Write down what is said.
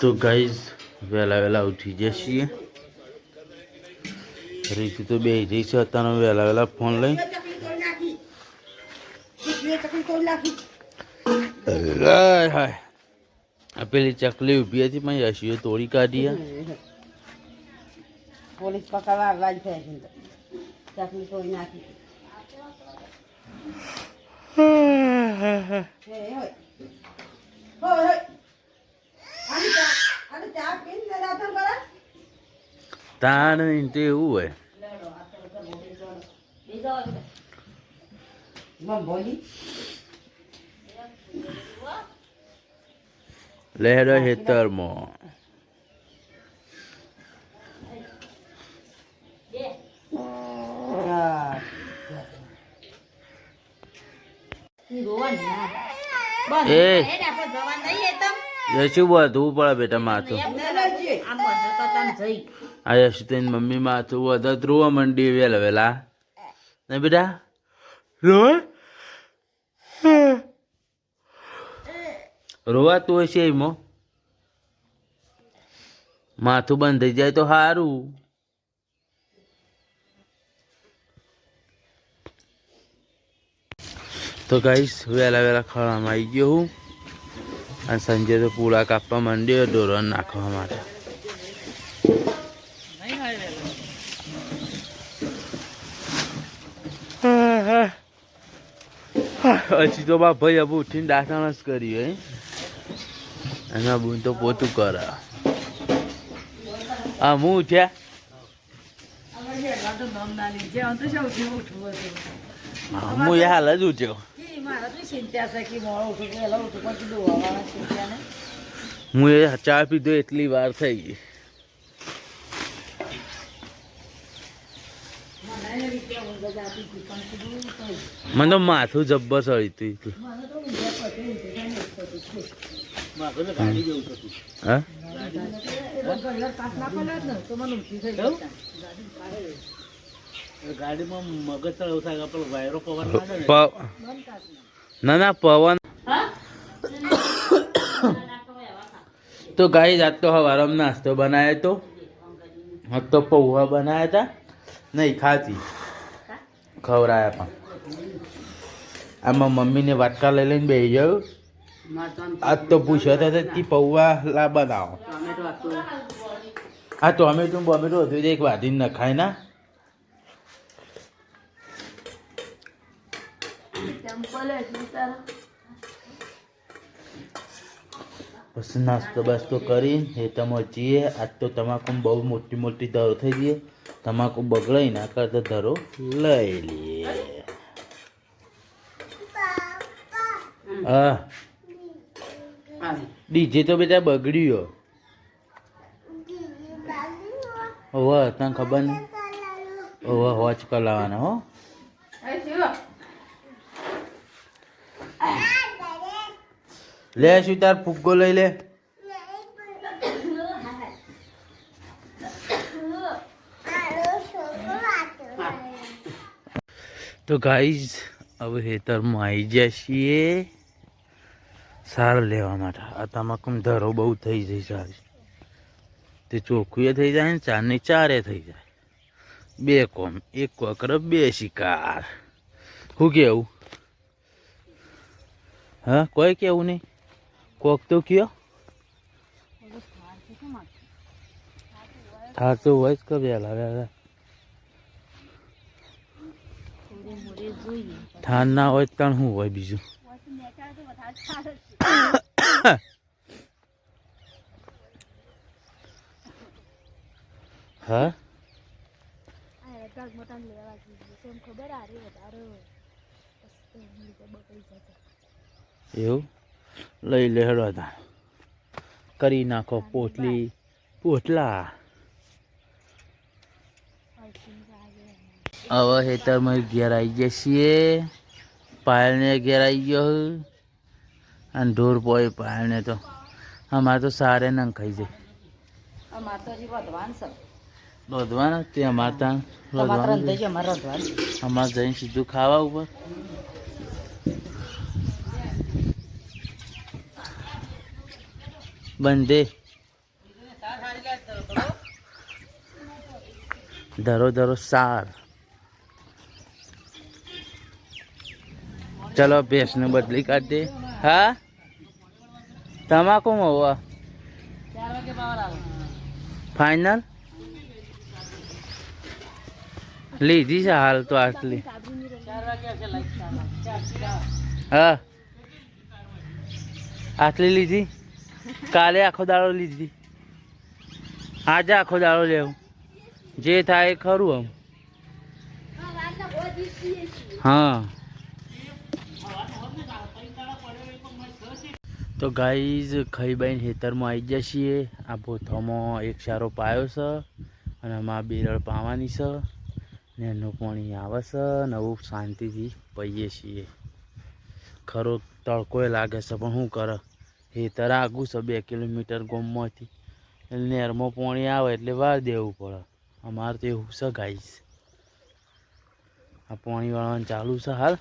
તો ગાઈઝ વહેલા વહેલા ઉઠી જઈએ રીતુ તો બે જઈ છે અત્યારે વહેલા વહેલા ફોન લઈ. આ પેલી ચકલી ઊભી હતી પણ યશીઓ તોડી કાઢી પોલીસ પકડવા આવવા થાય ચકલી તોડી નાખી હે, હોય. હોય, હોય. આની ચા- આની ચા પીને રાધન કરે? તાણ તો એવું હોય. લહેરો હેતરમાં હા. એ. શું બધું પડે બેટા માથું? આ યશુ તેની મમ્મી માથું વધત રોવા મંડી વેલા વેલા. ને બેટા? રોવા? રોવાતું છે એમાં માથું બંધ થઈ જાય તો સારું તો ગાઈશ વહેલા વહેલા ખળામાં આવી ગયો હું. અને સંજય તો પૂળા કાપવા માંડ્યો ડોરણ નાખવા માટે. હજી તો બા ભાઈ અબુ ઉઠીને દાંતણ જ કર્યું હે એના બુન તો પોતું કરે હા હું ઉઠ્યા હા, એ હાલ હું ચા પીધો એટલી વાર થઈ ગઈ મને તો માથું જબ્બર સળી તું ગાડીમાં મગજ ચડાવ થાય પણ વાયરો પવન ના ના, પવન તો ગાઈ આજ તો હવારમ નાસ્તો બનાવ્યો તો. હતો પૌવા બનાવ્યા હતા નહીં ખાતી ખવડાયા પણ. આમાં મમ્મીને વાટકા લઈ લઈને બેસી ગયો આજ તો પૂછ્યો હતા કે પૌવા લા બનાવો. તો ટોમેટો બોમેટો હતું તે એક વાઢીને નખાય ના. પછી નાસ્તો બાસ્તો કરી હેઠામાં જઈએ. આજ તો તમાકુ બહુ મોટી મોટી દર થઈ ગઈ. તમાકુ બગડાઈ ના કરતા ધરો લઈ લઈએ હા. ડીજે તો બેટા બગડ્યો. હોવ તને ખબર નહીં હોવ હોચ કલાવાના હો. લે શું તાર ફુગ્ગો લઈ લે. તો ગાઈઝ હવે હેતરમાં આવી ગયા છીએ. સાર લેવા માટે. આ તમાકુ ધરો બહુ થઈ જાય સારી. તે ચોખ્ખું થઈ જાય ને ચાર ને ચારે થઈ જાય. બે કોમ એક કોકર બે શિકાર. શું કેવું? હા કોઈ કેવું નહીં. કોક તો કયો. થાતો હોય જ કે વહેલા વહેલા ઠાન ના હોય ત્રણ શું હોય બીજું? હા? એવું? લઈ લે હેડો તા. કરી નાખો પોટલી. પોટલા. હવે હેતરમાં ઘેર આવી ગયા છીએ. પાયલને ઘેર આવી ગયો અને ઢોર પોય પાયલને તો. અમારે તો સારે ન ખાઈ જાય. અમારે તો હજી તે અમારે ત્યાં વધવાનું. અમારે જઈને સીધું ખાવા ઉપર. બંધે. ધરો ધરો સાર. ચલો ભેંસને બદલી કાઢી દે હા? તમાકુ હોવા. ફાઈનલ લીધી છે હાલ તો આટલી. હા. આટલી લીધી? કાલે આખો દાડો લીધી. આજે આખો દાડો લેવું. જે થાય એ ખરું આમ. હા. તો ગાઈઝ ખાઈ બાઈને ખેતરમાં આવી ગયા છીએ. આ ભોથામાં એક સારો પાયો છે અને આમાં બેરળ પાવાની છે ને એનું પાણી આવે છે અને એવું શાંતિથી પહીએ છીએ. ખરો તડકોય લાગે છે પણ શું કરે? ખેતર આગું છે બે કિલોમીટર ગોમમાંથી. એટલે નેરમાં પાણી આવે એટલે વાર દેવું પડે. અમારે તો એવું છે ગાઈઝ. આ પાણી વાળવાનું ચાલુ છે હાલ.